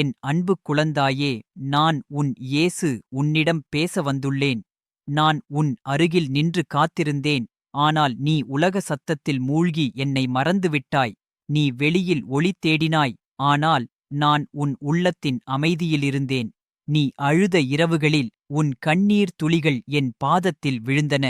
என் அன்பு குழந்தாயே நான் உன் இயேசு உன்னிடம் பேச வந்துள்ளேன். நான் உன் அருகில் நின்று காத்திருந்தேன். ஆனால் நீ உலக சத்தத்தில் மூழ்கி என்னை மறந்துவிட்டாய். நீ வெளியில் ஒளி தேடினாய். ஆனால் நான் உன் உள்ளத்தின் அமைதியிலிருந்தேன். நீ அழுத இரவுகளில் உன் கண்ணீர் துளிகள் என் பாதத்தில் விழுந்தன.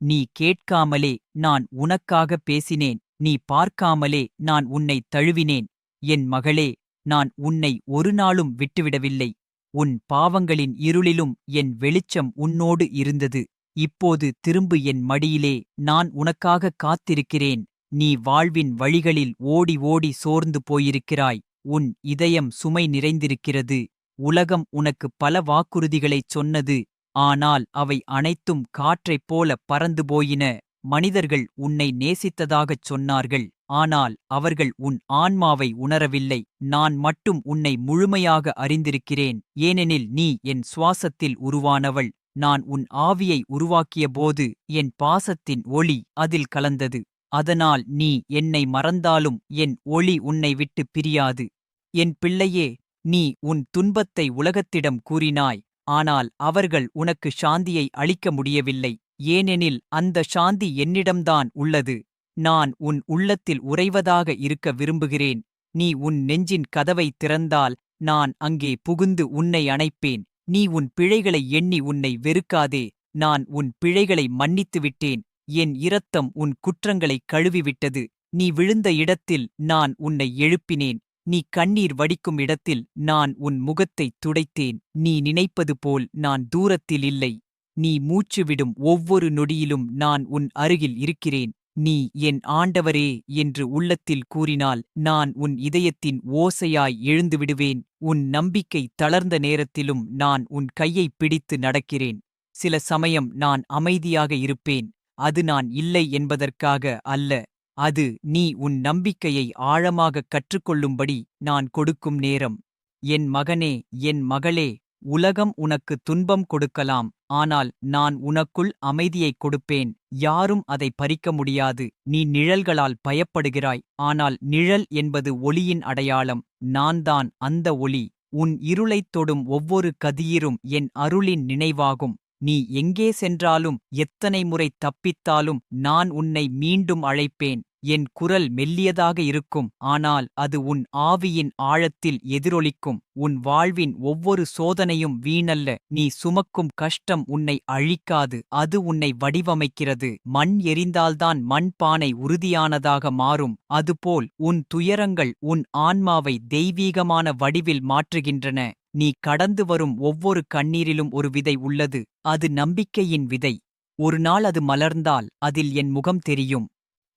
நீ கேட்காமலே நான் உனக்காக பேசினேன். நீ பார்க்காமலே நான் உன்னை தழுவினேன். என் மகளே நான் உன்னை ஒரு நாளும் விட்டுவிடவில்லை. உன் பாவங்களின் இருளிலும் என் வெளிச்சம் உன்னோடு இருந்தது. இப்போது திரும்பு என் மடியிலே நான் உனக்காக காத்திருக்கிறேன். நீ வாழ்வின் வழிகளில் ஓடி ஓடி சோர்ந்து போயிருக்கிறாய். உன் இதயம் சுமை நிறைந்திருக்கிறது. உலகம் உனக்கு பல வாக்குறுதிகளைச் சொன்னது. ஆனால் அவை அனைத்தும் காற்றைப் போல பறந்து போயின. மனிதர்கள் உன்னை நேசித்ததாகச் சொன்னார்கள். ஆனால் அவர்கள் உன் ஆன்மாவை உணரவில்லை. நான் மட்டும் உன்னை முழுமையாக அறிந்திருக்கிறேன். ஏனெனில் நீ என் சுவாசத்தில் உருவானவள். நான் உன் ஆவியை உருவாக்கியபோது என் பாசத்தின் ஒளி அதில் கலந்தது. அதனால் நீ என்னை மறந்தாலும் என் ஒளி உன்னை விட்டு பிரியாது. என் பிள்ளையே நீ உன் துன்பத்தை உலகத்திடம் கூறினாய். ஆனால் அவர்கள் உனக்கு சாந்தியை அளிக்க முடியவில்லை. ஏனெனில் அந்த சாந்தி என்னிடம்தான் உள்ளது. நான் உன் உள்ளத்தில் உறைவதாக இருக்க விரும்புகிறேன். நீ உன் நெஞ்சின் கதவை திறந்தால் நான் அங்கே புகுந்து உன்னை அணைப்பேன். நீ உன் பிழைகளை எண்ணி உன்னை வெறுக்காதே. நான் உன் பிழைகளை மன்னித்து விட்டேன். என் இரத்தம் உன் குற்றங்களைக் கழுவிவிட்டது. நீ விழுந்த இடத்தில் நான் உன்னை எழுப்பினேன். நீ கண்ணீர் வடிக்கும் இடத்தில் நான் உன் முகத்தைத் துடைத்தேன். நீ நினைப்பது போல் நான் தூரத்தில் இல்லை. நீ மூச்சுவிடும் ஒவ்வொரு நொடியிலும் நான் உன் அருகில் இருக்கிறேன். நீ என் ஆண்டவரே என்று உள்ளத்தில் கூறினால் நான் உன் இதயத்தின் ஓசையாய் எழுந்துவிடுவேன். உன் நம்பிக்கை தளர்ந்த நேரத்திலும் நான் உன் கையைப் பிடித்து நடக்கிறேன். சில சமயம் நான் அமைதியாக இருப்பேன். அது நான் இல்லை என்பதற்காக அல்ல. அது நீ உன் நம்பிக்கையை ஆழமாகக் கற்றுக்கொள்ளும்படி நான் கொடுக்கும் நேரம். என் மகனே என் மகளே உலகம் உனக்கு துன்பம் கொடுக்கலாம். ஆனால் நான் உனக்குள் அமைதியைக் கொடுப்பேன். யாரும் அதை பறிக்க முடியாது. நீ நிழல்களால் பயப்படுகிறாய். ஆனால் நிழல் என்பது ஒளியின் அடையாளம். நான்தான் அந்த ஒளி. உன் இருளைத் தொடும் ஒவ்வொரு கதியிரும் என் அருளின் நினைவாகும். நீ எங்கே சென்றாலும் எத்தனை முறை தப்பித்தாலும் நான் உன்னை மீண்டும் அழைப்பேன். என் குரல் மெல்லியதாக இருக்கும் ஆனால் அது உன் ஆவியின் ஆழத்தில் எதிரொலிக்கும் உன் வாழ்வின் ஒவ்வொரு சோதனையும் வீணல்ல நீ சுமக்கும் கஷ்டம் உன்னை அழிக்காது அது உன்னை வடிவமைக்கிறது மண் எரிந்தால்தான் மண் பானை உறுதியானதாக மாறும் அதுபோல் உன் துயரங்கள் உன் ஆன்மாவை தெய்வீகமான வடிவில் மாற்றுகின்றன நீ கடந்து வரும் ஒவ்வொரு கண்ணீரிலும் ஒரு விதை உள்ளது அது நம்பிக்கையின் விதை ஒரு நாள் அது மலர்ந்தால் அதில் என் முகம் தெரியும்.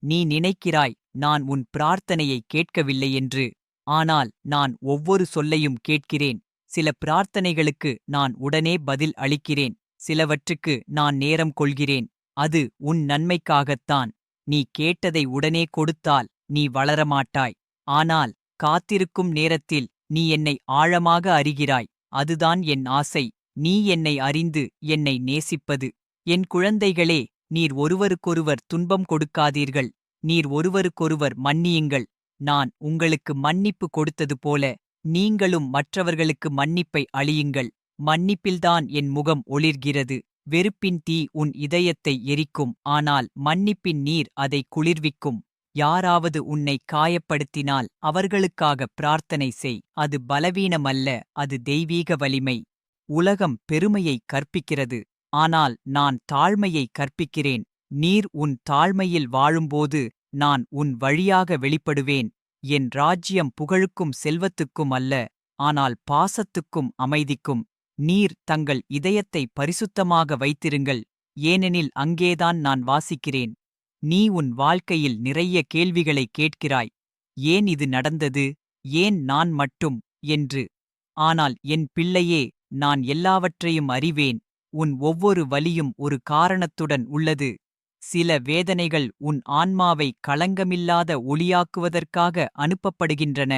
நீ நினைக்கிறாய் நான் உன் பிரார்த்தனையை கேட்கவில்லை என்று. ஆனால் நான் ஒவ்வொரு சொல்லையும் கேட்கிறேன். சில பிரார்த்தனைகளுக்கு நான் உடனே பதில் அளிக்கிறேன். சிலவற்றுக்கு நான் நேரம் கொள்கிறேன். அது உன் நன்மைக்காகத்தான். நீ கேட்டதை உடனே கொடுத்தால் நீ வளரமாட்டாய். ஆனால் காத்திருக்கும் நேரத்தில் நீ என்னை ஆழமாக அறிகிறாய். அதுதான் என் ஆசை. நீ என்னை அறிந்து என்னை நேசிப்பது. என் குழந்தைகளே நீர் ஒருவருக்கொருவர் துன்பம் கொடுக்காதீர்கள். நீர் ஒருவருக்கொருவர் மன்னியுங்கள். நான் உங்களுக்கு மன்னிப்பு கொடுத்தது போல நீங்களும் மற்றவர்களுக்கு மன்னிப்பை அழியுங்கள் மன்னிப்பில்தான் என் முகம் ஒளிர்கிறது. வெறுப்பின் தீ உன் இதயத்தை எரிக்கும். ஆனால் மன்னிப்பின் நீர் அதை குளிர்விக்கும். யாராவது உன்னை காயப்படுத்தினால் அவர்களுக்காக பிரார்த்தனை செய். அது பலவீனமல்ல. அது தெய்வீக வலிமை. உலகம் பெருமையை கற்பிக்கிறது. ஆனால் நான் தாழ்மையை கற்பிக்கிறேன். நீர் உன் தாழ்மையில் வாழும்போது நான் உன் வழியாக வெளிப்படுவேன். என் ராஜ்யம் புகழுக்கும் செல்வத்துக்கும் அல்ல ஆனால் பாசத்துக்கும் அமைதிக்கும். நீர் தங்கள் இதயத்தை பரிசுத்தமாக வைத்திருங்கள் ஏனெனில் அங்கேதான் நான் வாசிக்கிறேன். நீ உன் வாழ்க்கையில் நிறைய கேள்விகளை கேட்கிறாய். ஏன் இது நடந்தது? ஏன் நான் மட்டும்? என்று. ஆனால் என் பிள்ளையே நான் எல்லாவற்றையும் அறிவேன். உன் ஒவ்வொரு வலியும் ஒரு காரணத்துடன் உள்ளது. சில வேதனைகள் உன் ஆன்மாவை களங்கமில்லாத ஒளியாக்குவதற்காக அனுப்பப்படுகின்றன.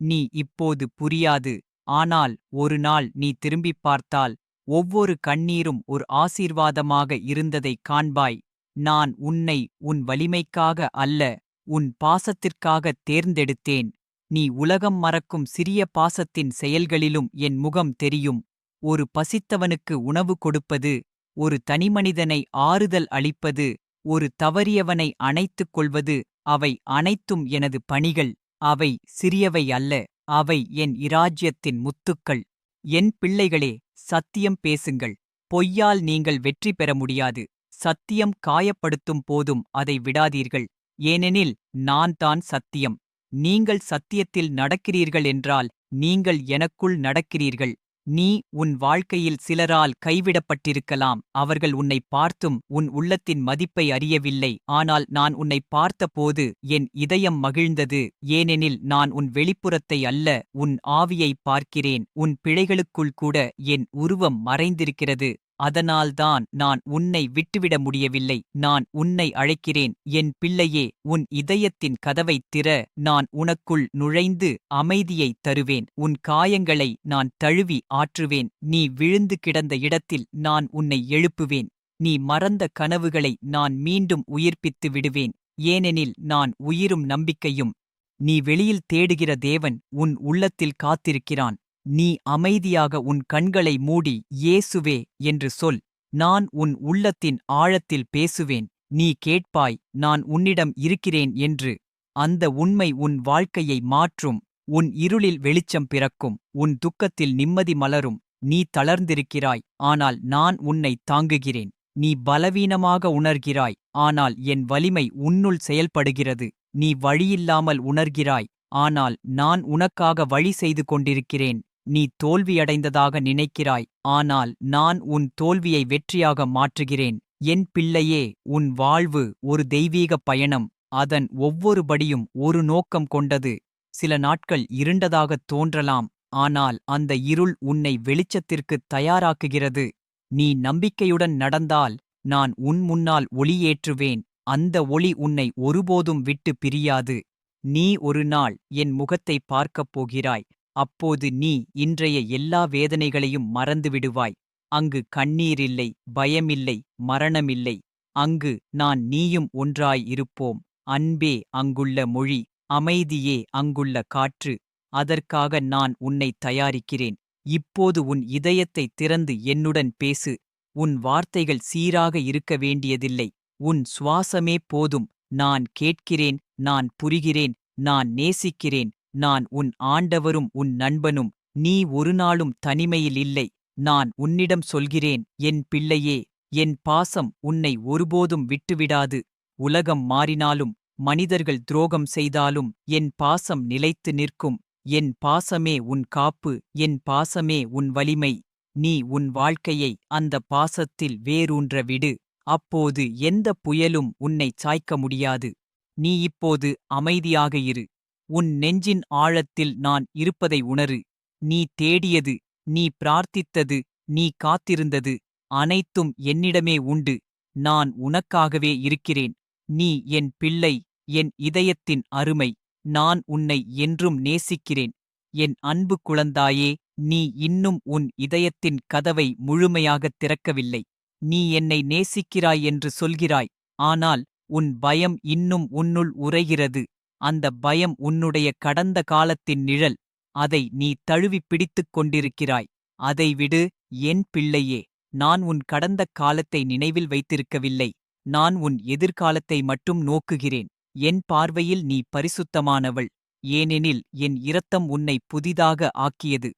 நீ இப்போது புரியாது. ஆனால் ஒரு நாள் நீ திரும்பிப் பார்த்தால் ஒவ்வொரு கண்ணீரும் ஒரு ஆசீர்வாதமாக இருந்ததைக் காண்பாய். நான் உன்னை உன் வலிமைக்காக அல்ல உன் பாசத்திற்காகத் தேர்ந்தெடுத்தேன். நீ உலகம் மறக்கும் சிறிய பாசத்தின் செயல்களிலும் என் முகம் தெரியும். ஒரு பசித்தவனுக்கு உணவு கொடுப்பது ஒரு தனிமனிதனை ஆறுதல் அளிப்பது ஒரு தவறியவனை அணைத்துக் கொள்வது அவை அனைத்தும் எனது பணிகள் அவை சிறியவை அல்ல அவை என் இராஜ்யத்தின் முத்துக்கள். என் பிள்ளைகளே சத்தியம் பேசுங்கள். பொய்யால் நீங்கள் வெற்றி பெற முடியாது. சத்தியம் காயப்படுத்தும் போதும் அதை விடாதீர்கள். ஏனெனில் நான் தான் சத்தியம். நீங்கள் சத்தியத்தில் நடக்கிறீர்கள் என்றால் நீங்கள் எனக்குள் நடக்கிறீர்கள். நீ உன் வாழ்க்கையில் சிலரால் கைவிடப்பட்டிருக்கலாம். அவர்கள் உன்னை பார்த்தும் உன் உள்ளத்தின் மதிப்பை அறியவில்லை. ஆனால் நான் உன்னை பார்த்தபோது என் இதயம் மகிழ்ந்தது. ஏனெனில் நான் உன் வெளிப்புறத்தை அல்ல உன் ஆவியை பார்க்கிறேன். உன் பிழைகளுக்குள் கூட என் உருவம் மறைந்திருக்கிறது. அதனால்தான் நான் உன்னை விட்டுவிட முடியவில்லை. நான் உன்னை அழைக்கிறேன். என் பிள்ளையே உன் இதயத்தின் கதவைத் திற. நான் உனக்குள் நுழைந்து அமைதியைத் தருவேன். உன் காயங்களை நான் தழுவி ஆற்றுவேன். நீ விழுந்து கிடந்த இடத்தில் நான் உன்னை எழுப்புவேன். நீ மறந்த கனவுகளை நான் மீண்டும் உயிர்ப்பித்து விடுவேன். ஏனெனில் நான் உயிரும் நம்பிக்கையும். நீ வெளியில் தேடுகிற தேவன் உன் உள்ளத்தில் காத்திருக்கிறான். நீ அமைதியாக உன் கண்களை மூடி இயேசுவே என்று சொல். நான் உன் உள்ளத்தின் ஆழத்தில் பேசுவேன். நீ கேட்பாய் நான் உன்னிடம் இருக்கிறேன் என்று. அந்த உண்மை உன் வாழ்க்கையை மாற்றும். உன் இருளில் வெளிச்சம் பிறக்கும். உன் துக்கத்தில் நிம்மதி மலரும். நீ தளர்ந்திருக்கிறாய். ஆனால் நான் உன்னை தாங்குகிறேன். நீ பலவீனமாக உணர்கிறாய். ஆனால் என் வலிமை உன்னுள் செயல்படுகிறது. நீ வழியில்லாமல் உணர்கிறாய். ஆனால் நான் உனக்காக வழி செய்து கொண்டிருக்கிறேன். நீ தோல்வியடைந்ததாக நினைக்கிறாய். ஆனால் நான் உன் தோல்வியை வெற்றியாக மாற்றுகிறேன். என் பிள்ளையே உன் வாழ்வு ஒரு தெய்வீக பயணம். அதன் ஒவ்வொரு படியும் ஒரு நோக்கம் கொண்டது. சில நாட்கள் இருண்டதாகத் தோன்றலாம். ஆனால் அந்த இருள் உன்னை வெளிச்சத்திற்குத் தயாராக்குகிறது. நீ நம்பிக்கையுடன் நடந்தால் நான் உன் முன்னால் ஒளியேற்றுவேன். அந்த ஒளி உன்னை ஒருபோதும் விட்டு பிரியாது. நீ ஒரு நாள் என் முகத்தை பார்க்கப் போகிறாய். அப்போது நீ இன்றைய எல்லா வேதனைகளையும் மறந்துவிடுவாய். அங்கு கண்ணீரில்லை பயமில்லை மரணமில்லை. அங்கு நான் நீயும் ஒன்றாய் இருப்போம் அன்பே அங்குள்ள மொழி அமைதியே அங்குள்ள காற்று. அதற்காக நான் உன்னை தயாரிக்கிறேன். இப்போது உன் இதயத்தை திறந்து என்னுடன் பேசு. உன் வார்த்தைகள் சீராக இருக்க வேண்டியதில்லை. உன் சுவாசமே போதும். நான் கேட்கிறேன் நான் புரிகிறேன் நான் நேசிக்கிறேன். நான் உன் ஆண்டவரும் உன் நண்பனும் நீ ஒரு நாளும் தனிமையில் இல்லை. நான் உன்னிடம் சொல்கிறேன் என் பிள்ளையே என் பாசம் உன்னை ஒருபோதும் விட்டுவிடாது. உலகம் மாறினாலும் மனிதர்கள் துரோகம் செய்தாலும் என் பாசம் நிலைத்து நிற்கும். என் பாசமே உன் காப்பு என் பாசமே உன் வலிமை. நீ உன் வாழ்க்கையை அந்த பாசத்தில் வேரூன்ற விடு. அப்போது எந்த புயலும் உன்னை சாய்க்க முடியாது. நீ இப்போது அமைதியாக இரு. உன் நெஞ்சின் ஆழத்தில் நான் இருப்பதை உணரு. நீ தேடியது நீ பிரார்த்தித்தது நீ காத்திருந்தது அனைத்தும் என்னிடமே உண்டு. நான் உனக்காகவே இருக்கிறேன். நீ என் பிள்ளை என் இதயத்தின் அருமை. நான் உன்னை என்றும் நேசிக்கிறேன். என் அன்பு குழந்தாயே நீ இன்னும் உன் இதயத்தின் கதவை முழுமையாகத் திறக்கவில்லை. நீ என்னை நேசிக்கிறாய் என்று சொல்கிறாய். ஆனால் உன் பயம் இன்னும் உன்னுள் உறைகிறது. அந்த பயம் உன்னுடைய கடந்த காலத்தின் நிழல். அதை நீ தழுவிப் பிடித்துக் கொண்டிருக்கிறாய். அதை விடு என் பிள்ளையே நான் உன் கடந்த காலத்தை நினைவில் வைத்திருக்கவில்லை. நான் உன் எதிர்காலத்தை மட்டும் நோக்குகிறேன். என் பார்வையில் நீ பரிசுத்தமானவள். ஏனெனில் என் இரத்தம் உன்னை புதிதாக ஆக்கியது.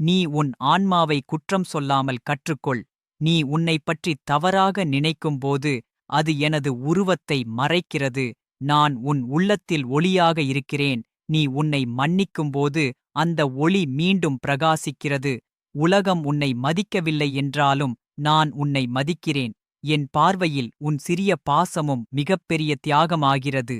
நீ உன் ஆன்மாவை குற்றம் சொல்லாமல் கற்றுக்கொள். நீ உன்னைப் பற்றி தவறாக நினைக்கும்போது அது எனது உருவத்தை மறைக்கிறது. நான் உன் உள்ளத்தில் ஒளியாக இருக்கிறேன். நீ உன்னை மன்னிக்கும்போது அந்த ஒளி மீண்டும் பிரகாசிக்கிறது. உலகம் உன்னை மதிக்கவில்லை என்றாலும் நான் உன்னை மதிக்கிறேன். என் பார்வையில் உன் சிறிய பாசமும் மிகப்பெரிய தியாகமாகிறது.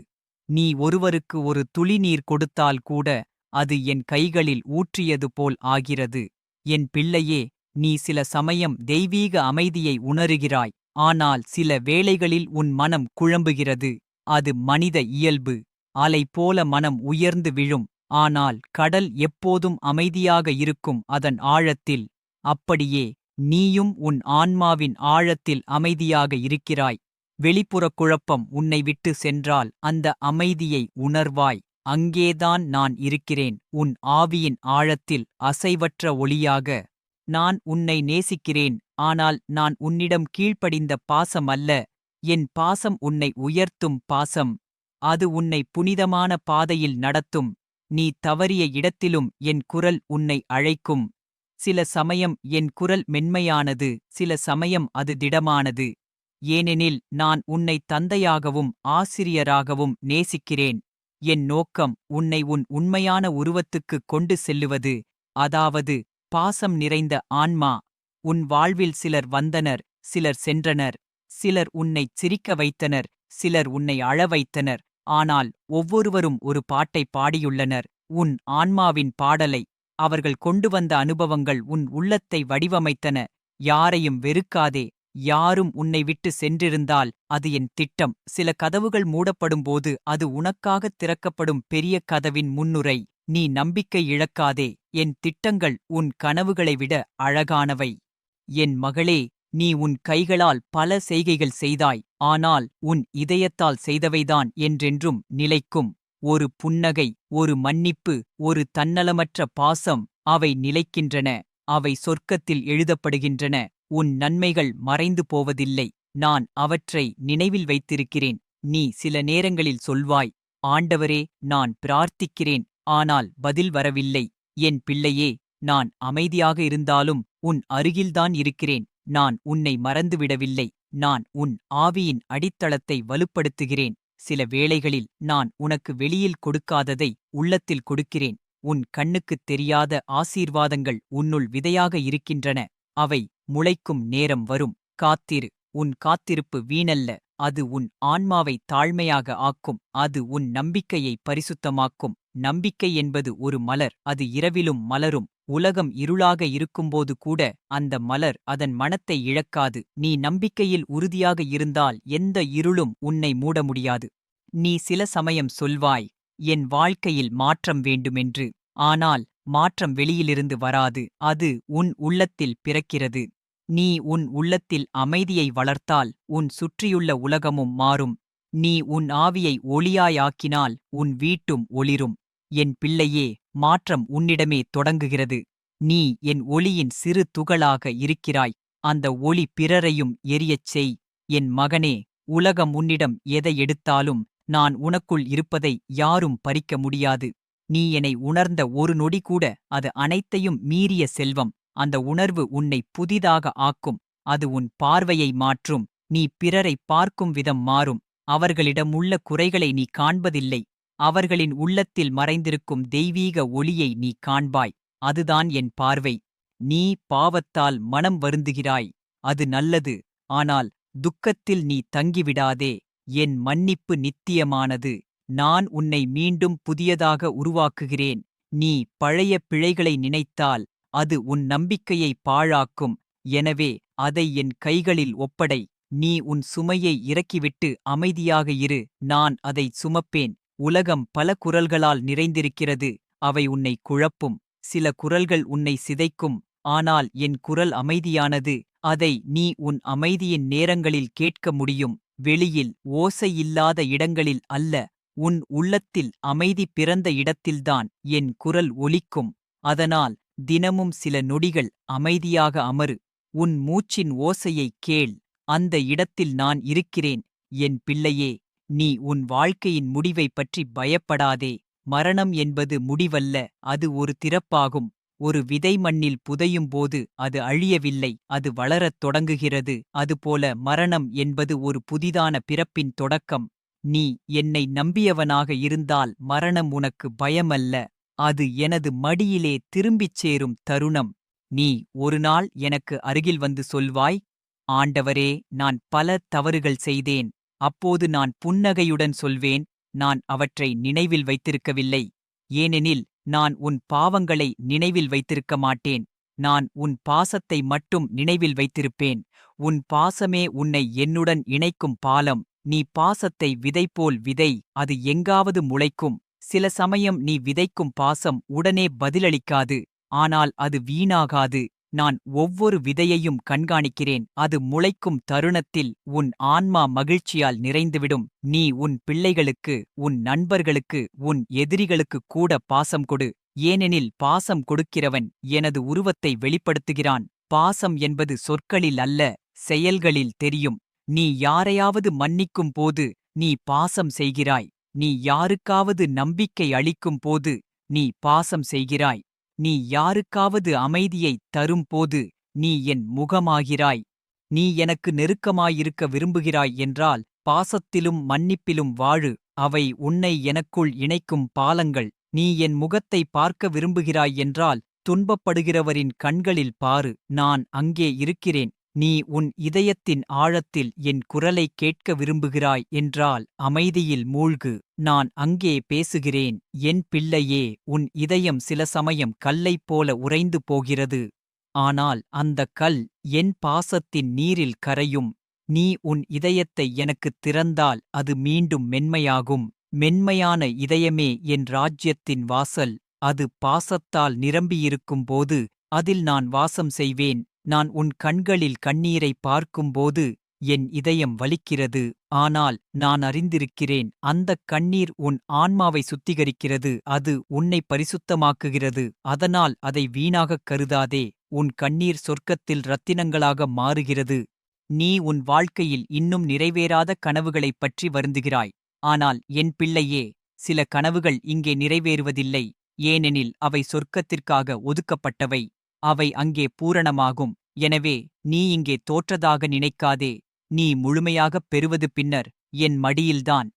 நீ ஒருவருக்கு ஒரு துளிநீர் கொடுத்தால் கூட அது என் கைகளில் ஊற்றியது போல் ஆகிறது. என் பிள்ளையே நீ சில சமயம் தெய்வீக அமைதியை உணருகிறாய். ஆனால் சில வேளைகளில் உன் மனம் குழம்புகிறது. அது மனித இயல்பு. அலை போல மனம் உயர்ந்து விழும். ஆனால் கடல் எப்போதும் அமைதியாக இருக்கும் அதன் ஆழத்தில். அப்படியே நீயும் உன் ஆன்மாவின் ஆழத்தில் அமைதியாக இருக்கிறாய். வெளிப்புறக் குழப்பம் உன்னை விட்டு சென்றால் அந்த அமைதியை உணர்வாய். அங்கேதான் நான் இருக்கிறேன். உன் ஆவியின் ஆழத்தில் அசைவற்ற ஒளியாக. நான் உன்னை நேசிக்கிறேன். ஆனால் நான் உன்னிடம் கீழ்ப்படிந்த பாசம் அல்ல என் பாசம் உன்னை உயர்த்தும் பாசம். அது உன்னை புனிதமான பாதையில் நடத்தும். நீ தவறிய இடத்திலும் என் குரல் உன்னை அழைக்கும். சில சமயம் என் குரல் மென்மையானது சில சமயம் அது திடமானது. ஏனெனில் நான் உன்னை தந்தையாகவும் ஆசிரியராகவும் நேசிக்கிறேன். என் நோக்கம் உன்னை உன் உண்மையான உருவத்துக்குக் கொண்டு செல்லுவது. அதாவது பாசம் நிறைந்த ஆன்மா. உன் வாழ்வில் சிலர் வந்தனர் சிலர் சென்றனர். சிலர் உன்னைச் சிரிக்க வைத்தனர் சிலர் உன்னை அழ வைத்தனர். ஆனால் ஒவ்வொருவரும் ஒரு பாட்டைப் பாடியுள்ளனர். உன் ஆன்மாவின் பாடலை அவர்கள் கொண்டு வந்த அனுபவங்கள் உன் உள்ளத்தை வடிவமைத்தன. யாரையும் வெறுக்காதே யாரும் உன்னை விட்டு சென்றிருந்தால் அது என் திட்டம். சில கதவுகள் மூடப்படும்போது அது உனக்காகத் திறக்கப்படும் பெரிய கதவின் முன்னுரை. நீ நம்பிக்கை இழக்காதே என் திட்டங்கள் உன் கனவுகளை விட அழகானவை. என் மகளே நீ உன் கைகளால் பல செய்கைகள் செய்தாய் ஆனால் உன் இதயத்தால் செய்தவைதான் என்றென்றும் நிலைக்கும். ஒரு புன்னகை ஒரு மன்னிப்பு ஒரு தன்னலமற்ற பாசம் அவை நிலைக்கின்றன அவை சொர்க்கத்தில் எழுதப்படுகின்றன உன் நன்மைகள் மறைந்து போவதில்லை நான் அவற்றை நினைவில் வைத்திருக்கிறேன் நீ சில நேரங்களில் சொல்வாய் ஆண்டவரே நான் பிரார்த்திக்கிறேன் ஆனால் பதில் வரவில்லை என் பிள்ளையே நான் அமைதியாக இருந்தாலும் உன் அருகில்தான் இருக்கிறேன் நான் உன்னை மறந்துவிடவில்லை. நான் உன் ஆவியின் அடித்தளத்தை வலுப்படுத்துகிறேன். சில வேளைகளில் நான் உனக்கு வெளியில் கொடுக்காததை உள்ளத்தில் கொடுக்கிறேன். உன் கண்ணுக்குத் தெரியாத ஆசீர்வாதங்கள் உன்னுள் விதையாக இருக்கின்றன. அவை முளைக்கும் நேரம் வரும். காத்திரு. உன் காத்திருப்பு வீணல்ல. அது உன் ஆன்மாவை தாழ்மையாக ஆக்கும் அது உன் நம்பிக்கையை பரிசுத்தமாக்கும். நம்பிக்கை என்பது ஒரு மலர் அது இரவிலும் மலரும். உலகம் இருளாக இருக்கும்போது கூட அந்த மலர் அதன் மனத்தை இழக்காது. நீ நம்பிக்கையில் உறுதியாக இருந்தால் எந்த இருளும் உன்னை மூட முடியாது. நீ சில சமயம் சொல்வாய் என் வாழ்க்கையில் மாற்றம் வேண்டுமென்று. ஆனால் மாற்றம் வெளியிலிருந்து வராது அது உன் உள்ளத்தில் பிறக்கிறது. நீ உன் உள்ளத்தில் அமைதியை வளர்த்தால் உன் சுற்றியுள்ள உலகமும் மாறும். நீ உன் ஆவியை ஒளியாயாக்கினால் உன் வீட்டும் ஒளிரும். என் பிள்ளையே மாற்றம் உன்னிடமே தொடங்குகிறது. நீ என் ஒளியின் சிறு துகளாக இருக்கிறாய். அந்த ஒளி பிறரையும் எரியச் செய். என் மகனே உலகம் உன்னிடம் எதை எடுத்தாலும் நான் உனக்குள் இருப்பதை யாரும் பறிக்க முடியாது. நீ என்னை உணர்ந்த ஒரு நொடி கூட அது அனைத்தையும் மீறிய செல்வம். அந்த உணர்வு உன்னை புதிதாக ஆக்கும். அது உன் பார்வையை மாற்றும். நீ பிறரை பார்க்கும் விதம் மாறும். அவர்களிடமுள்ள குறைகளை நீ காண்பதில்லை. அவர்களின் உள்ளத்தில் மறைந்திருக்கும் தெய்வீக ஒளியை நீ காண்பாய். அதுதான் என் பார்வை. நீ பாவத்தால் மனம் வருந்துகிறாய். அது நல்லது. ஆனால் துக்கத்தில் நீ தங்கிவிடாதே. என் மன்னிப்பு நித்தியமானது. நான் உன்னை மீண்டும் புதியதாக உருவாக்குகிறேன். நீ பழைய பிழைகளை நினைத்தால் அது உன் நம்பிக்கையை பாழாக்கும். எனவே அதை என் கைகளில் ஒப்படை. நீ உன் சுமையை இறக்கிவிட்டு அமைதியாக இரு. நான் அதை சுமப்பேன். உலகம் பல குரல்களால் நிறைந்திருக்கிறது. அவை உன்னை குழப்பும். சில குரல்கள் உன்னை சிதைக்கும். ஆனால் என் குரல் அமைதியானது. அதை நீ உன் அமைதியின் நேரங்களில் கேட்க முடியும். வெளியில் ஓசையில்லாத இடங்களில் அல்ல. உன் உள்ளத்தில் அமைதி பிறந்த இடத்தில்தான் என் குரல் ஒலிக்கும். அதனால் தினமும் சில நொடிகள் அமைதியாக அமரு. உன் மூச்சின் ஓசையைக் கேள். அந்த இடத்தில் நான் இருக்கிறேன். என் பிள்ளையே நீ உன் வாழ்க்கையின் முடிவைப் பற்றி பயப்படாதே. மரணம் என்பது முடிவல்ல அது ஒரு திறப்பாகும். ஒரு விதை மண்ணில் புதையும் போது அது அழியவில்லை அது வளரத் தொடங்குகிறது. அதுபோல மரணம் என்பது ஒரு புதிதான பிறப்பின் தொடக்கம். நீ என்னை நம்பியவனாக இருந்தால் மரணம் உனக்கு பயமல்ல. அது எனது மடியிலே திரும்பிச் சேரும் தருணம். நீ ஒருநாள் எனக்கு அருகில் வந்து சொல்வாய் ஆண்டவரே நான் பல தவறுகள் செய்தேன். அப்போது நான் புன்னகையுடன் சொல்வேன் நான் அவற்றை நினைவில் வைத்திருக்கவில்லை. ஏனெனில் நான் உன் பாவங்களை நினைவில் வைத்திருக்க மாட்டேன். நான் உன் பாசத்தை மட்டும் நினைவில் வைத்திருப்பேன். உன் பாசமே உன்னை என்னுடன் இணைக்கும் பாலம். நீ பாசத்தை விதைப்போல் விதை அது எங்காவது முளைக்கும். சில சமயம் நீ விதைக்கும் பாசம் உடனே பதிலளிக்காது ஆனால் அது வீணாகாது. நான் ஒவ்வொரு விதையையும் கண்காணிக்கிறேன் அது முளைக்கும் தருணத்தில் உன் ஆன்மா மகிழ்ச்சியால் நிறைந்துவிடும். நீ உன் பிள்ளைகளுக்கு உன் நண்பர்களுக்கு உன் எதிரிகளுக்கு கூட பாசம் கொடு. ஏனெனில் பாசம் கொடுக்கிறவன் எனது உருவத்தை வெளிப்படுத்துகிறான். பாசம் என்பது சொற்களில் அல்ல செயல்களில் தெரியும். நீ யாரையாவது மன்னிக்கும் போது நீ பாசம் செய்கிறாய். நீ யாருக்காவது நம்பிக்கை அளிக்கும் போது நீ பாசம் செய்கிறாய். நீ யாருக்காவது அமைதியைத் தரும்போது நீ என் முகமாகிறாய். நீ எனக்கு நெருக்கமாயிருக்க விரும்புகிறாய் என்றால் பாசத்திலும் மன்னிப்பிலும் வாழு. அவை உன்னை எனக்குள் இணைக்கும் பாலங்கள். நீ என் முகத்தை பார்க்க விரும்புகிறாய் என்றால் துன்பப்படுகிறவரின் கண்களில் பாரு. நான் அங்கே இருக்கிறேன். நீ உன் இதயத்தின் ஆழத்தில் என் குரலைக் கேட்க விரும்புகிறாய் என்றால் அமைதியில் மூழ்கு. நான் அங்கே பேசுகிறேன். என் பிள்ளையே உன் இதயம் சில சமயம் கல்லைப் போல உறைந்து போகிறது. ஆனால் அந்தக் கல் என் பாசத்தின் நீரில் கரையும். நீ உன் இதயத்தை எனக்குத் திறந்தால் அது மீண்டும் மென்மையாகும். மென்மையான இதயமே என் ராஜ்யத்தின் வாசல். அது பாசத்தால் நிரம்பியிருக்கும் போது அதில் நான் வாசம் செய்வேன். நான் உன் கண்களில் கண்ணீரை பார்க்கும்போது என் இதயம் வலிக்கிறது. ஆனால் நான் அறிந்திருக்கிறேன் அந்தக் கண்ணீர் உன் ஆன்மாவை சுத்திகரிக்கிறது அது உன்னை பரிசுத்தமாக்குகிறது. அதனால் அதை வீணாகக் கருதாதே உன் கண்ணீர் சொர்க்கத்தில் ரத்தினங்களாக மாறுகிறது. நீ உன் வாழ்க்கையில் இன்னும் நிறைவேறாத கனவுகளைப் பற்றி வருந்துகிறாய். ஆனால் என் பிள்ளையே சில கனவுகள் இங்கே நிறைவேறுவதில்லை ஏனெனில் அவை சொர்க்கத்திற்காக ஒதுக்கப்பட்டவை. அவை அங்கே பூரணமாகும். எனவே நீ இங்கே தோற்றதாக நினைக்காதே. நீ முழுமையாகப் பெறுவது பின்னர் என் மடியில்தான்.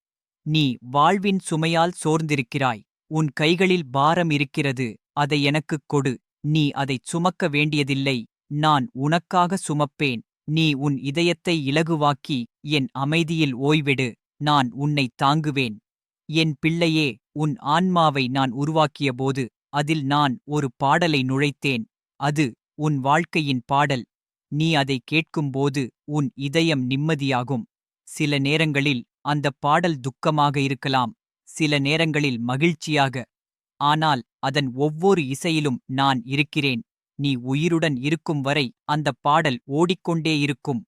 நீ வாழ்வின் சுமையால் சோர்ந்திருக்கிறாய். உன் கைகளில் பாரம் இருக்கிறது. அதை எனக்குக் கொடு. நீ அதைச் சுமக்க வேண்டியதில்லை. நான் உனக்காக சுமப்பேன். நீ உன் இதயத்தை இலகுவாக்கி என் அமைதியில் ஓய்விடு. நான் உன்னைத் தாங்குவேன். என் பிள்ளையே உன் ஆன்மாவை நான் உருவாக்கியபோது அதில் நான் ஒரு பாடலை நுழைத்தேன். அது உன் வாழ்க்கையின் பாடல். நீ அதை கேட்கும்போது உன் இதயம் நிம்மதியாகும். சில நேரங்களில் அந்தப் பாடல் துக்கமாக இருக்கலாம். சில நேரங்களில் மகிழ்ச்சியாக. ஆனால் அதன் ஒவ்வொரு இசையிலும் நான் இருக்கிறேன். நீ உயிருடன் இருக்கும் வரை அந்தப் பாடல் ஓடிக்கொண்டே இருக்கும்.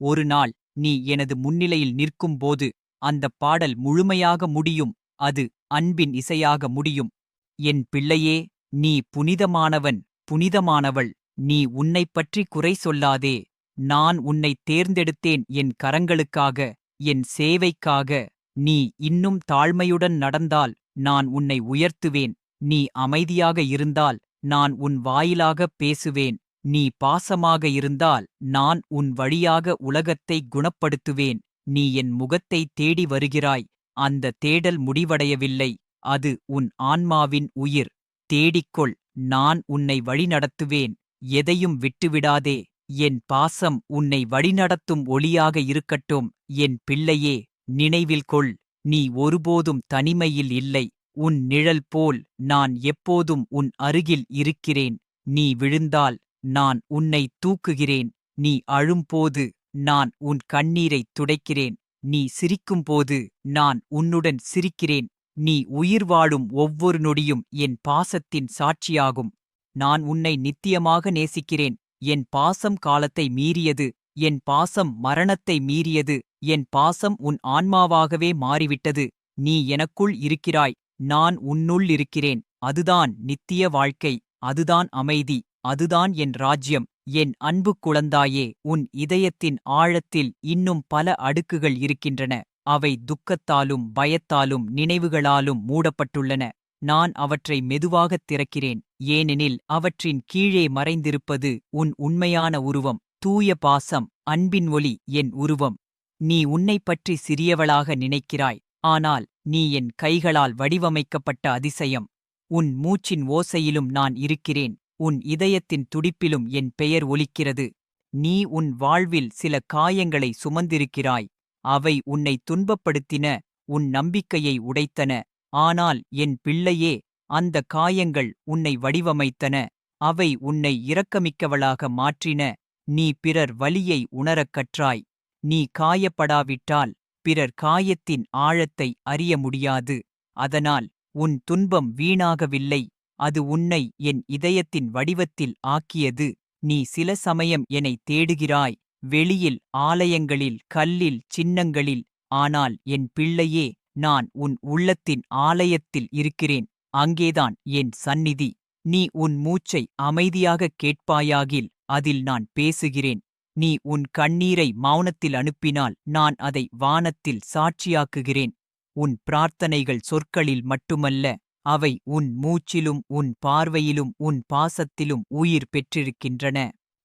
ஒரு நாள் நீ எனது முன்னிலையில் நிற்கும்போது அந்தப் பாடல் முழுமையாக முடியும். அது அன்பின் இசையாக முடியும். என் பிள்ளையே நீ புனிதமானவன். புனிதமானவள். நீ உன்னைப் பற்றி குறை சொல்லாதே. நான் உன்னைத் தேர்ந்தெடுத்தேன் என் கரங்களுக்காக என் சேவைக்காக. நீ இன்னும் தாழ்மையுடன் நடந்தால் நான் உன்னை உயர்த்துவேன். நீ அமைதியாக இருந்தால் நான் உன் வாயிலாகப் பேசுவேன். நீ பாசமாக இருந்தால் நான் உன் வழியாக உலகத்தை குணப்படுத்துவேன். நீ என் முகத்தை தேடி வருகிறாய். அந்த தேடல் முடிவடையவில்லை. அது உன் ஆன்மாவின் உயிர். தேடிக்கொள். நான் உன்னை வழிநடத்துவேன் எதையும் விட்டுவிடாதே. என் பாசம் உன்னை வழிநடத்தும் ஒளியாக இருக்கட்டும். என் பிள்ளையே நினைவில் கொள் நீ ஒருபோதும் தனிமையில் இல்லை. உன் நிழல் போல் நான் எப்போதும் உன் அருகில் இருக்கிறேன். நீ விழுந்தால் நான் உன்னை தூக்குகிறேன். நீ அழும்போது நான் உன் கண்ணீரைத் துடைக்கிறேன். நீ சிரிக்கும்போது நான் உன்னுடன் சிரிக்கிறேன். நீ உயிர் வாழும் ஒவ்வொரு நொடியும் என் பாசத்தின் சாட்சியாகும். நான் உன்னை நித்தியமாக நேசிக்கிறேன். என் பாசம் காலத்தை மீறியது. என் பாசம் மரணத்தை மீறியது. என் பாசம் உன் ஆன்மாவாகவே மாறிவிட்டது. நீ எனக்குள் இருக்கிறாய். நான் உன்னுள் இருக்கிறேன். அதுதான் நித்திய வாழ்க்கை. அதுதான் அமைதி. அதுதான் என் ராஜ்யம். என் அன்பு குழந்தாயே உன் இதயத்தின் ஆழத்தில் இன்னும் பல அடுக்குகள் இருக்கின்றன. அவை துக்கத்தாலும் பயத்தாலும் நினைவுகளாலும் மூடப்பட்டுள்ளன. நான் அவற்றை மெதுவாகத் திறக்கிறேன். ஏனெனில் அவற்றின் கீழே மறைந்திருப்பது உன் உண்மையான உருவம். தூய பாசம் அன்பின் ஒளி என் உருவம். நீ உன்னைப் பற்றி சிறியவளாக நினைக்கிறாய். ஆனால் நீ என் கைகளால் வடிவமைக்கப்பட்ட அதிசயம். உன் மூச்சின் ஓசையிலும் நான் இருக்கிறேன். உன் இதயத்தின் துடிப்பிலும் என் பெயர் ஒலிக்கிறது. நீ உன் வாழ்வில் சில காயங்களை சுமந்திருக்கிறாய். அவை உன்னை துன்பப்படுத்தின உன் நம்பிக்கையை உடைத்தன. ஆனால் என் பிள்ளையே அந்த காயங்கள் உன்னை வடிவமைத்தன. அவை உன்னை இரக்கமிக்கவளாக மாற்றின. நீ பிறர் வலியை உணரக் கற்றாய். நீ காயப்படாவிட்டால் பிறர் காயத்தின் ஆழத்தை அறிய முடியாது. அதனால் உன் துன்பம் வீணாகவில்லை. அது உன்னை என் இதயத்தின் வடிவத்தில் ஆக்கியது. நீ சில சமயம் என்னை தேடுகிறாய். வெளியில் ஆலயங்களில் கல்லில் சின்னங்களில் ஆனால் என் பிள்ளையே நான் உன் உள்ளத்தின் ஆலயத்தில் இருக்கிறேன் அங்கேதான் என் சந்நிதி. நீ உன் மூச்சை அமைதியாகக் கேட்பாயாகில் அதில் நான் பேசுகிறேன். நீ உன் கண்ணீரை மௌனத்தில் அனுப்பினால் நான் அதை வானத்தில் சாட்சியாக்குகிறேன். உன் பிரார்த்தனைகள் சொற்களில் மட்டுமல்ல அவை உன் மூச்சிலும் உன் பார்வையிலும் உன் பாசத்திலும் உயிர் பெற்றிருக்கின்றன.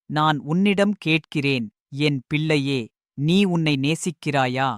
நான் உன்னிடம் கேட்கிறேன் என் பிள்ளையே நீ உன்னை நேசிக்கிறாயா?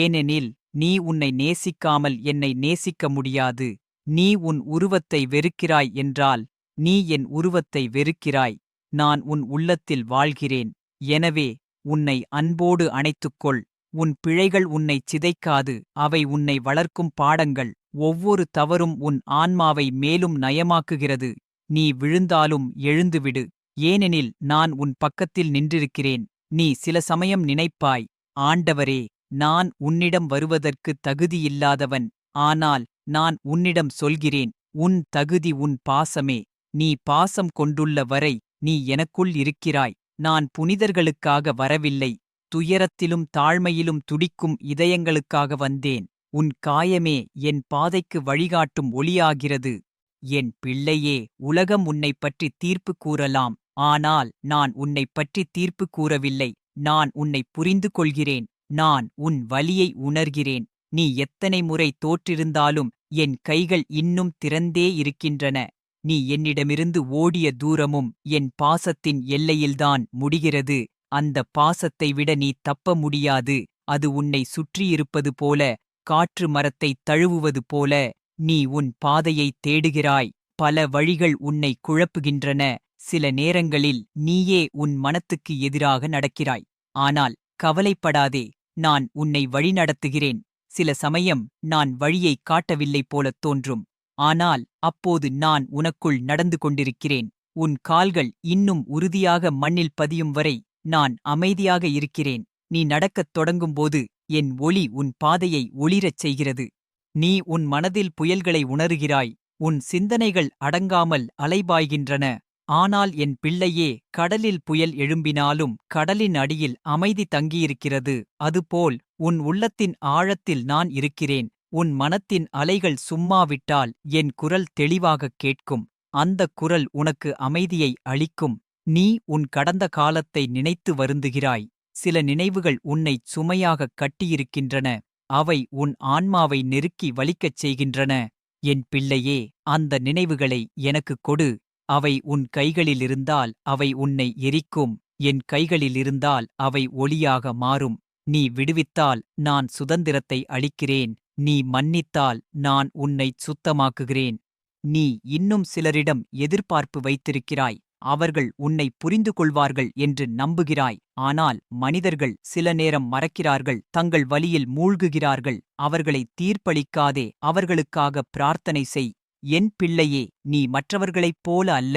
ஏனெனில் நீ உன்னை நேசிக்காமல் என்னை நேசிக்க முடியாது. நீ உன் உருவத்தை வெறுக்கிறாய் என்றால் நீ என் உருவத்தை வெறுக்கிறாய். நான் உன் உள்ளத்தில் வாழ்கிறேன். எனவே உன்னை அன்போடு அணைத்துக்கொள். உன் பிழைகள் உன்னைச் சிதைக்காது. அவை உன்னை வளர்க்கும் பாடங்கள். ஒவ்வொரு தவறும் உன் ஆன்மாவை மேலும் நயமாக்குகிறது. நீ விழுந்தாலும் எழுந்துவிடு. ஏனெனில் நான் உன் பக்கத்தில் நின்றிருக்கிறேன். நீ சில சமயம் நினைப்பாய் ஆண்டவரே நான் உன்னிடம் வருவதற்கு தகுதியில்லாதவன் ஆனால் நான் உன்னிடம் சொல்கிறேன் உன் தகுதி உன் பாசமே நீ பாசம் கொண்டுள்ள வரை நீ எனக்குள் இருக்கிறாய் நான் புனிதர்களுக்காக வரவில்லை துயரத்திலும் தாழ்மையிலும் துடிக்கும் இதயங்களுக்காக வந்தேன் உன் காயமே என் பாதைக்கு வழிகாட்டும் ஒளியாகிறது என் பிள்ளையே உலகம் உன்னைப் பற்றி தீர்ப்பு கூறலாம் ஆனால் நான் உன்னைப் பற்றி தீர்ப்பு கூறவில்லை. நான் உன்னை புரிந்து கொள்கிறேன் நான் உன் வலியை உணர்கிறேன். நீ எத்தனை முறை தோற்றிருந்தாலும் என் கைகள் இன்னும் திறந்தே இருக்கின்றன. நீ என்னிடமிருந்து ஓடிய தூரமும் என் பாசத்தின் எல்லையில்தான் முடிகிறது. அந்த பாசத்தை விட நீ தப்ப முடியாது. அது உன்னை சுற்றியிருப்பது போல காற்று மரத்தை தழுவுவது போல நீ உன் பாதையை தேடுகிறாய். பல வழிகள் உன்னை குழப்புகின்றன. சில நேரங்களில் நீயே உன் மனத்துக்கு எதிராக நடக்கிறாய். ஆனால் கவலைப்படாதே நான் உன்னை வழிநடத்துகிறேன். சில சமயம் நான் வழியை காட்டவில்லை போலத் தோன்றும். ஆனால் அப்போது நான் உனக்குள் நடந்து கொண்டிருக்கிறேன். உன் கால்கள் இன்னும் உறுதியாக மண்ணில் பதியும் வரை நான் அமைதியாக இருக்கிறேன். நீ நடக்கத் தொடங்கும்போது என் ஒளி உன் பாதையை ஒளிரச் செய்கிறது. நீ உன் மனதில் புயல்களை உணருகிறாய். உன் சிந்தனைகள் அடங்காமல் அலைபாய்கின்றன. ஆனால் என் பிள்ளையே கடலில் புயல் எழும்பினாலும் கடலின் அடியில் அமைதி தங்கியிருக்கிறது. அதுபோல் உன் உள்ளத்தின் ஆழத்தில் நான் இருக்கிறேன். உன் மனத்தின் அலைகள் சும்மாவிட்டால் என் குரல் தெளிவாகக் கேட்கும். அந்தக் குரல் உனக்கு அமைதியை அளிக்கும். நீ உன் கடந்த காலத்தை நினைத்து வருந்துகிறாய். சில நினைவுகள் உன்னைச் சுமையாகக் கட்டியிருக்கின்றன. அவை உன் ஆன்மாவை நெருக்கி வலிக்கச் செய்கின்றன. என் பிள்ளையே அந்த நினைவுகளை எனக்குக் கொடு. அவை உன் கைகளிலிருந்தால் அவை உன்னை எரிக்கும். என் கைகளிலிருந்தால் அவை ஒளியாக மாறும். நீ விடுவித்தால் நான் சுதந்திரத்தை அளிக்கிறேன். நீ மன்னித்தால் நான் உன்னைச் சுத்தமாக்குகிறேன். நீ இன்னும் சிலரிடம் எதிர்பார்ப்பு வைத்திருக்கிறாய். அவர்கள் உன்னை புரிந்து கொள்வார்கள் என்று நம்புகிறாய். ஆனால் மனிதர்கள் சில நேரம் மறக்கிறார்கள். தங்கள் வழியில் மூழ்குகிறார்கள். அவர்களை தீர்ப்பளிக்காதே. அவர்களுக்காக பிரார்த்தனை செய். என் பிள்ளையே நீ மற்றவர்களைப் போல அல்ல.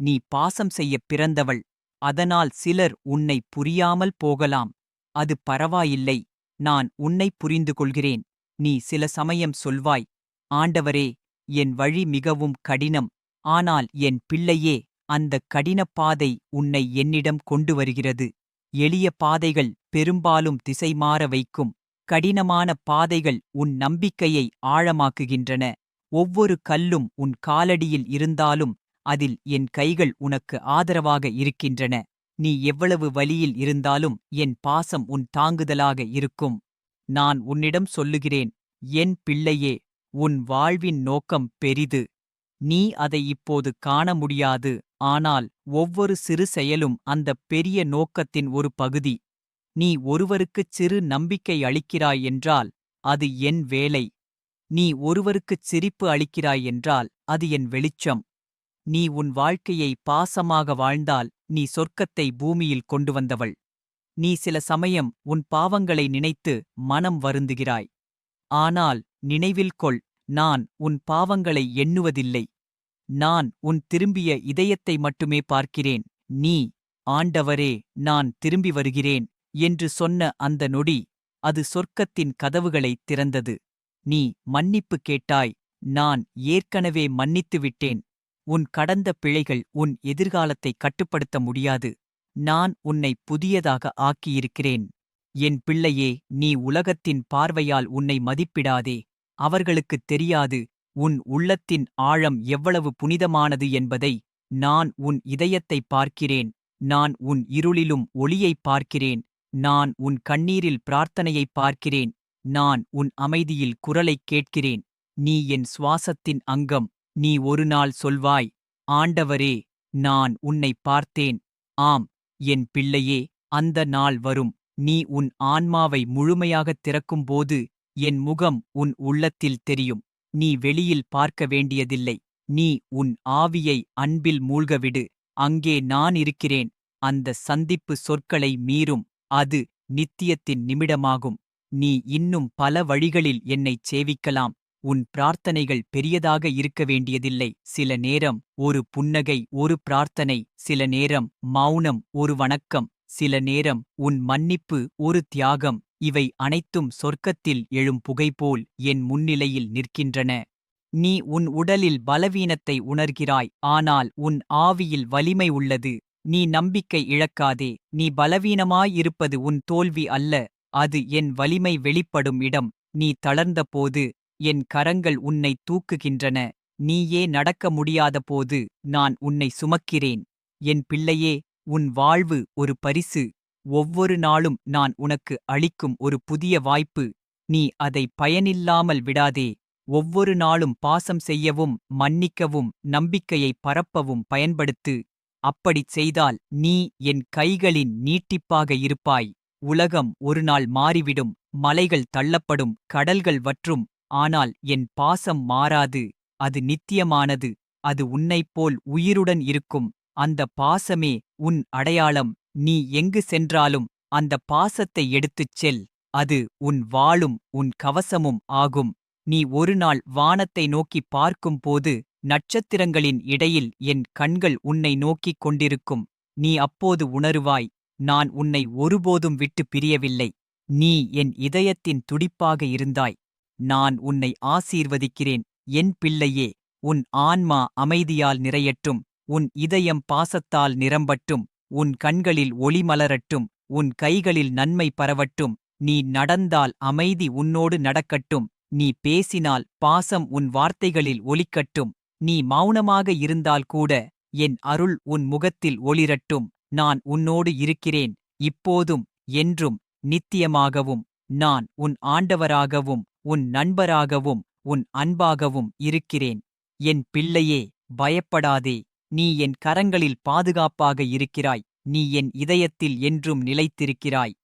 நீ பாசம் செய்யப் பிறந்தவள். அதனால் சிலர் உன்னை புரியாமல் போகலாம். அது பரவாயில்லை. நான் உன்னை புரிந்து கொள்கிறேன் நீ சில சமயம் சொல்வாய் ஆண்டவரே என் வழி மிகவும் கடினம். ஆனால் என் பிள்ளையே அந்த கடினப் பாதை உன்னை என்னிடம் கொண்டு வருகிறது. எளிய பாதைகள் பெரும்பாலும் திசைமாற வைக்கும். கடினமான பாதைகள் உன் நம்பிக்கையை ஆழமாக்குகின்றன. ஒவ்வொரு கல்லும் உன் காலடியில் இருந்தாலும் அதில் என் கைகள் உனக்கு ஆதரவாக இருக்கின்றன. நீ எவ்வளவு வலியில் இருந்தாலும் என் பாசம் உன் தாங்குதலாக இருக்கும். நான் உன்னிடம் சொல்லுகிறேன் என் பிள்ளையே உன் வாழ்வின் நோக்கம் பெரிது. நீ அதை இப்போது காண முடியாது. ஆனால் ஒவ்வொரு சிறு செயலும் அந்தப் பெரிய நோக்கத்தின் ஒரு பகுதி. நீ ஒருவருக்குச் சிறு நம்பிக்கை அளிக்கிறாய் என்றால் அது என் வேலை. நீ ஒருவருக்குச் சிரிப்பு அளிக்கிறாய் என்றால் அது என் வெளிச்சம். நீ உன் வாழ்க்கையை பாசமாக வாழ்ந்தால் நீ சொர்க்கத்தை பூமியில் கொண்டு வந்தவள் நீ சில சமயம் உன் பாவங்களை நினைத்து மனம் வருந்துகிறாய். ஆனால் நினைவில் கொள் நான் உன் பாவங்களை எண்ணுவதில்லை. நான் உன் திரும்பிய இதயத்தை மட்டுமே பார்க்கிறேன். நீ ஆண்டவரே நான் திரும்பி வருகிறேன் என்று சொன்ன அந்த நொடி அது சொர்க்கத்தின் கதவுகளைத் திறந்தது. நீ மன்னிப்பு கேட்டாய். நான் ஏற்கனவே மன்னித்து விட்டேன் உன் கடந்த பிழைகள் உன் எதிர்காலத்தை கட்டுப்படுத்த முடியாது. நான் உன்னை புதியதாக ஆக்கியிருக்கிறேன். என் பிள்ளையே நீ உலகத்தின் பார்வையால் உன்னை மதிப்பிடாதே. அவர்களுக்குத் தெரியாது உன் உள்ளத்தின் ஆழம் எவ்வளவு புனிதமானது என்பதை. நான் உன் இதயத்தைப் பார்க்கிறேன். நான் உன் இருளிலும் ஒளியைப் பார்க்கிறேன். நான் உன் கண்ணீரில் பிரார்த்தனையைப் பார்க்கிறேன். நான் உன் அமைதியில் குரலைக் கேட்கிறேன். நீ என் சுவாசத்தின் அங்கம். நீ ஒரு நாள் சொல்வாய் ஆண்டவரே நான் உன்னைப் பார்த்தேன். ஆம் என் பிள்ளையே அந்த நாள் வரும். நீ உன் ஆன்மாவை முழுமையாகத் திறக்கும்போது என் முகம் உன் உள்ளத்தில் தெரியும். நீ வெளியில் பார்க்க வேண்டியதில்லை. நீ உன் ஆவியை அன்பில் மூழ்கவிடு. அங்கே நான் இருக்கிறேன். அந்த சந்திப்பு சொற்களை மீறும். அது நித்தியத்தின் நிமிடமாகும். நீ இன்னும் பல வழிகளில் என்னைச் சேவிக்கலாம். உன் பிரார்த்தனைகள் பெரியதாக இருக்க வேண்டியதில்லை. சில நேரம் ஒரு புன்னகை ஒரு பிரார்த்தனை சில நேரம் மௌனம் ஒரு வணக்கம் சில நேரம் உன் மன்னிப்பு ஒரு தியாகம். இவை அனைத்தும் சொர்க்கத்தில் எழும் புகைபோல் என் முன்னிலையில் நிற்கின்றன. நீ உன் உடலில் பலவீனத்தை உணர்கிறாய். ஆனால் உன் ஆவியில் வலிமை உள்ளது. நீ நம்பிக்கை இழக்காதே. நீ பலவீனமாயிருப்பது உன் தோல்வி அல்ல. அது என் வலிமை வெளிப்படும் இடம். நீ தளர்ந்தபோது என் கரங்கள் உன்னை தூக்குகின்றன. நீயே நடக்க முடியாதபோது நான் உன்னை சுமக்கிறேன். என் பிள்ளையே உன் வாழ்வு ஒரு பரிசு. ஒவ்வொரு நாளும் நான் உனக்கு அளிக்கும் ஒரு புதிய வாய்ப்பு. நீ அதை பயனில்லாமல் விடாதே. ஒவ்வொரு நாளும் பாசம் செய்யவும் மன்னிக்கவும் நம்பிக்கையை பரப்பவும் பயன்படுத்து. அப்படிச் செய்தால் நீ என் கைகளின் நீட்டிப்பாக இருப்பாய். உலகம் ஒருநாள் மாறிவிடும் மலைகள் தள்ளப்படும் கடல்கள் வற்றும் ஆனால் என் பாசம் மாறாது அது நித்தியமானது அது உன்னைப்போல் உயிருடன் இருக்கும் அந்த பாசமே உன் அடையாளம் நீ எங்கு சென்றாலும் அந்த பாசத்தை எடுத்துச் செல் அது உன் வாளும் உன் கவசமும் ஆகும் நீ ஒருநாள் வானத்தை நோக்கிப் பார்க்கும்போது நட்சத்திரங்களின் இடையில் என் கண்கள் உன்னை நோக்கிக் கொண்டிருக்கும் நீ அப்போது உணருவாய் நான் உன்னை ஒருபோதும் விட்டு பிரியவில்லை. நீ என் இதயத்தின் துடிப்பாக இருந்தாய். நான் உன்னை ஆசீர்வதிக்கிறேன். என் பிள்ளையே உன் ஆன்மா அமைதியால் நிறையட்டும். உன் இதயம் பாசத்தால் நிரம்பட்டும். உன் கண்களில் ஒளி மலரட்டும். உன் கைகளில் நன்மை பரவட்டும். நீ நடந்தால் அமைதி உன்னோடு நடக்கட்டும். நீ பேசினால் பாசம் உன் வார்த்தைகளில் ஒலிக்கட்டும். நீ மௌனமாக இருந்தால் கூட என் அருள் உன் முகத்தில் ஒளிரட்டும். நான் உன்னோடு இருக்கிறேன் இப்போதும் என்றும் நித்தியமாகவும் நான் உன் ஆண்டவராகவும் உன் நண்பராகவும் உன் அன்பாகவும் இருக்கிறேன். என் பிள்ளையே பயப்படாதே நீ என் கரங்களில் பாதுகாப்பாக இருக்கிறாய் நீ என் இதயத்தில் என்றும் நிலைத்திருக்கிறாய்.